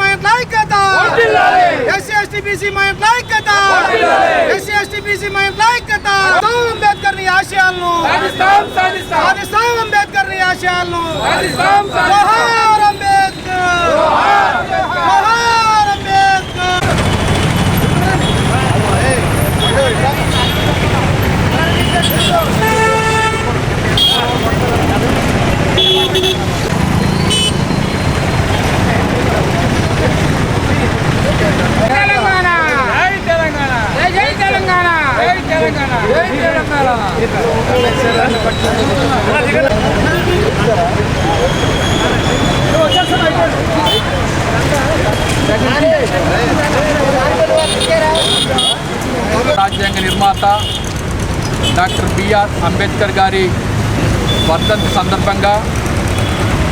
Mind ఐక్యత! SC ST BC మైండ్ ఐక్యత! ఎస్సీ ఎస్టీ బీసీ మైండ్ ఐక్యత! అంబేద్కర్ని ఆశయాలను సాధిస్తాం అంబేద్కర్ని ఆశయాలను జోహార్ అంబేద్కర్ జోహార్ అంబేద్కర్ తెలంగాణ జై తెలంగాణ జై తెలంగాణ జై తెలంగాణ జై తెలంగాణ రాజ్యాంగ నిర్మాత డాక్టర్ బిఆర్ అంబేద్కర్ గారి వర్ధంతి సందర్భంగా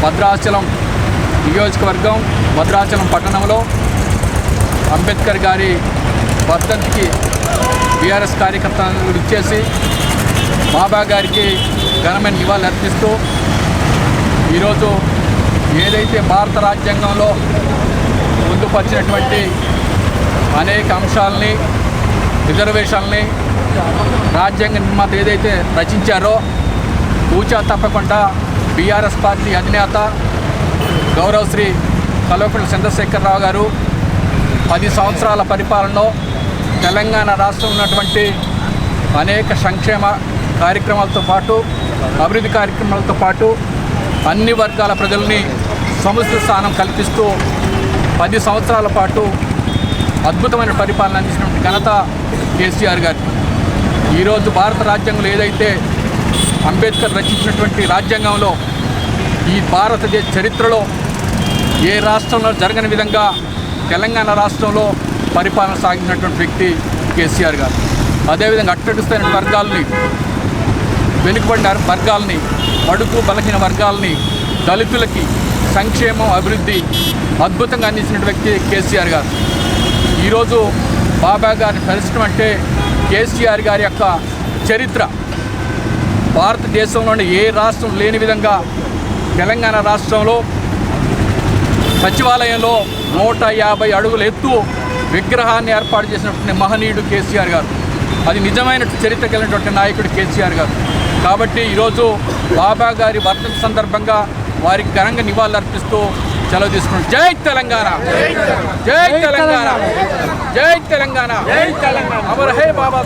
భద్రాచలం నియోజకవర్గం భద్రాచలం పట్టణంలో అంబేద్కర్ గారి వర్ధంతికి బీఆర్ఎస్ కార్యకర్తలు ఇచ్చేసి బాబా గారికి ఘనమైన నివాళులు అర్పిస్తూ ఈరోజు ఏదైతే భారత రాజ్యాంగంలో పొందుపరిచినటువంటి అనేక అంశాలని రిజర్వేషన్ని రాజ్యాంగ నిర్మాత ఏదైతే రచించారో ఊచా తప్పకుండా బీఆర్ఎస్ పార్టీ అధినేత గౌరవశ్రీ కల్వకుంట్ల చంద్రశేఖరరావు గారు పది సంవత్సరాల పరిపాలనలో తెలంగాణ రాష్ట్రం ఉన్నటువంటి అనేక సంక్షేమ కార్యక్రమాలతో పాటు అభివృద్ధి కార్యక్రమాలతో పాటు అన్ని వర్గాల ప్రజల్ని సముచిత స్థానం కల్పిస్తూ పది సంవత్సరాల పాటు అద్భుతమైన పరిపాలన అందించినటువంటి ఘనత కేసీఆర్ గారికి ఈరోజు భారత రాజ్యాంగంలో ఏదైతే అంబేద్కర్ రచించినటువంటి రాజ్యాంగంలో ఈ భారతదేశ చరిత్రలో ఏ రాష్ట్రంలో జరగని విధంగా తెలంగాణ రాష్ట్రంలో పరిపాలన సాగించినటువంటి వ్యక్తి కేసీఆర్ గారు. అదేవిధంగా అట్టడుస్తైన వర్గాల్ని వెనుకబడిన వర్గాల్ని అడుగు బలహీన వర్గాలని దళితులకి సంక్షేమం అభివృద్ధి అద్భుతంగా అందించిన వ్యక్తి కేసీఆర్ గారు. ఈరోజు బాబా గారిని పరిశ్రమ అంటే కేసీఆర్ గారి యొక్క చరిత్ర. భారతదేశంలోని ఏ రాష్ట్రం లేని విధంగా తెలంగాణ రాష్ట్రంలో సచివాలయంలో నూట యాభై అడుగుల ఎత్తు విగ్రహాన్ని ఏర్పాటు చేసినటువంటి మహనీయుడు కేసీఆర్ గారు. అది నిజమైన చరిత్ర కలిగినటువంటి నాయకుడు కేసీఆర్ గారు. కాబట్టి ఈరోజు బాబా గారి వర్ధంతి సందర్భంగా వారికి ఘనంగా నివాళులర్పిస్తూ సెలవు తీసుకున్నాం జై తెలంగాణ! జై తెలంగాణ! జై తెలంగాణ! జై తెలంగాణ! అమర్ హే బాబా!